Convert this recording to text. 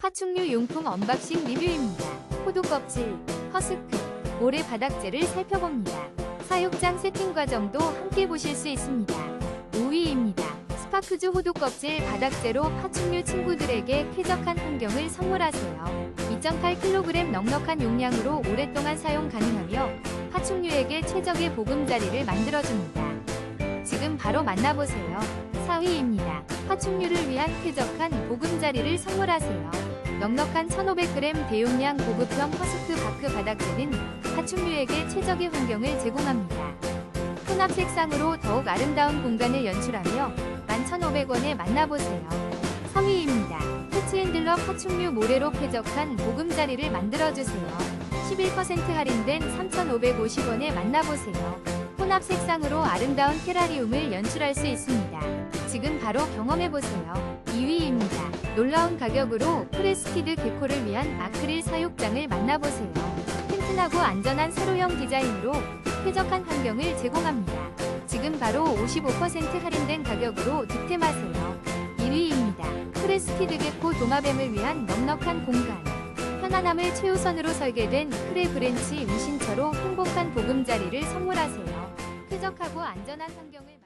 파충류 용품 언박싱 리뷰입니다. 호두 껍질, 허스크, 모래 바닥재를 살펴봅니다. 사육장 세팅 과정도 함께 보실 수 있습니다. 5위입니다. 스파크즈 호두 껍질 바닥재로 파충류 친구들에게 쾌적한 환경을 선물하세요. 2.8kg 넉넉한 용량으로 오랫동안 사용 가능하며 파충류에게 최적의 보금자리를 만들어줍니다. 지금 바로 만나보세요. 4위입니다. 파충류를 위한 쾌적한 보금자리를 선물하세요. 넉넉한 1500g 대용량 고급형 허스크 바크 바닥재는 파충류에게 최적의 환경을 제공합니다. 혼합 색상으로 더욱 아름다운 공간을 연출하며 11,500원에 만나보세요. 3위입니다. 패치핸들러 파충류 모래로 쾌적한 보금자리를 만들어주세요. 11% 할인된 3,550원에 만나보세요. 혼합 색상으로 아름다운 테라리움을 연출할 수 있습니다. 지금 바로 경험해보세요. 2위입니다. 놀라운 가격으로 프레스키드 개코를 위한 아크릴 사육장을 만나보세요. 튼튼하고 안전한 세로형 디자인으로 쾌적한 환경을 제공합니다. 지금 바로 55% 할인된 가격으로 득템하세요. 1위입니다. 크레스키드 개코 도마뱀을 위한 넉넉한 공간. 편안함을 최우선으로 설계된 크레 브랜치 운신처로 행복한 보금자리를 선물하세요. 쾌적하고 안전한 환경을